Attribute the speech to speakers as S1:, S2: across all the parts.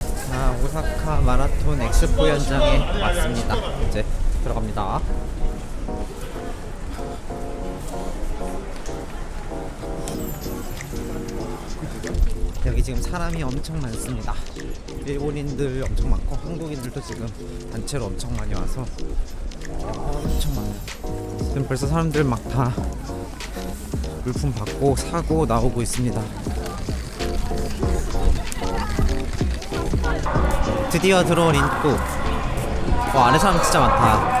S1: 자, 오사카 마라톤 엑스포 현장에 왔습니다. 이제 들어갑니다. 여기 지금 사람이 엄청 많습니다. 일본인들 엄청 많고 한국인들도 지금 단체로 엄청 많이 와서 엄청 많아요. 지금 벌써 사람들 막 다 물품 받고 사고 나오고 있습니다. 드디어 들어온 인도. 와 안에 사람 진짜 많다.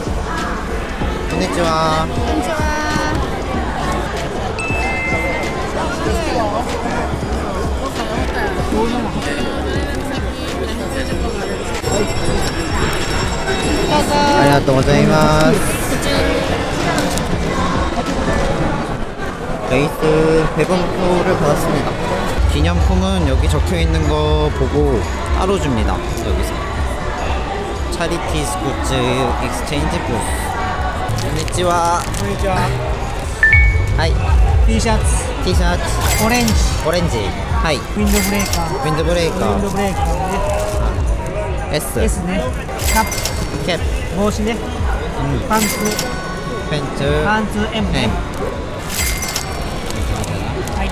S1: 건니치와.
S2: こんにちは。
S1: 아리가또 고자이마스. 레이스 배분표를 받았습니다. 기념품은 여기 적혀 있는 거 보고 따로 줍니다. 여기서. 차리티스 굿즈 익스체인지 부스. 건니치와.
S3: こんにちは。
S1: 하이.
S3: T シャツ、
S1: 티셔츠
S3: オレンジ、
S1: 오렌지. 하이.
S3: ウィンドブレーカー、
S1: 윈드
S3: ウィンド
S1: 브레이커.
S3: ブレーカーで
S1: S.
S3: S ね、キャッ
S1: 캡.
S3: プ、帽子ね、
S1: 음.
S3: パンツ、
S1: 팬츠.
S3: パンツ M ね
S1: M.
S3: はい。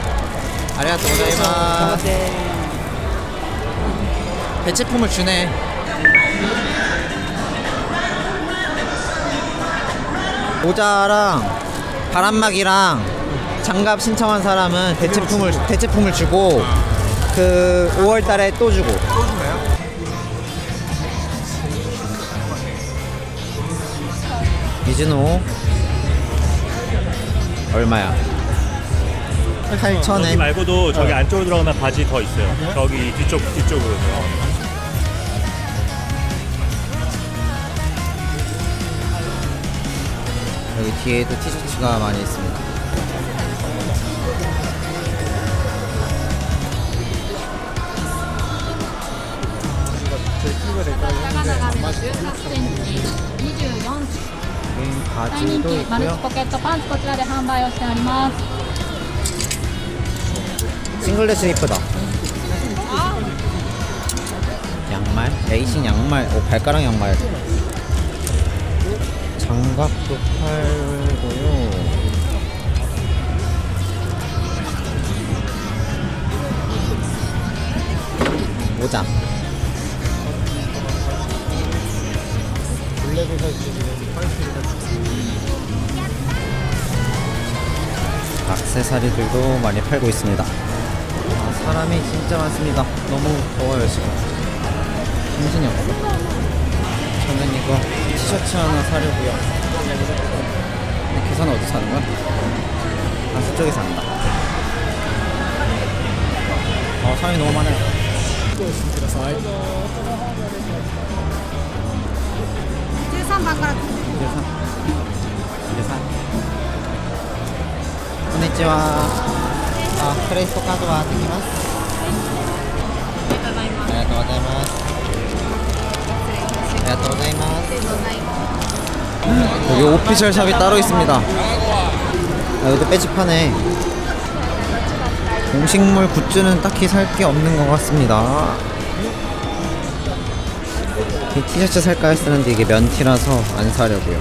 S1: 아리가또
S3: すい
S1: 고자이마스.
S3: ません。
S1: 배치품을 주네. 모자랑 바람막이랑 장갑 신청한 사람은 대체품을 대체품을 주고 그 5월 달에 또 주고. 미즈노 얼마야? 8,000엔.
S4: 여기 말고도 저기 안쪽으로 들어가면 바지 더 있어요. 저기 뒤쪽 뒤쪽으로.
S1: 여기 뒤에도 티셔츠가 많이 있습니다. 개인
S5: 大人
S1: 바지도
S5: 気マルチ
S1: 있고요.
S5: ポケットパンツこちらで販売をしております
S1: 싱글레스 이쁘다. 양말, 레이싱 양말, 오 발가락 양말. 장갑도 팔고요. 모자. 액세서리들도 많이 팔고 있습니다. 아, 사람이 진짜 많습니다. 너무 더워요 지금. 없어. 저는 이거 티셔츠 하나 사려고요. 근데 계산 어디서 하는 거야? 아 저쪽에서 한다. 어 사람이 너무 많아요. 계산. 계산. こんにちは。あ、クレジットカードはできます。ありがとうございます。 여기 오피셜 샵이 따로 있습니다. 아, 여기도 파네. 공식물 굿즈는 딱히 살 게 없는 것 같습니다. 이 티셔츠 살까 했었는데 이게 면티라서 안 사려고요.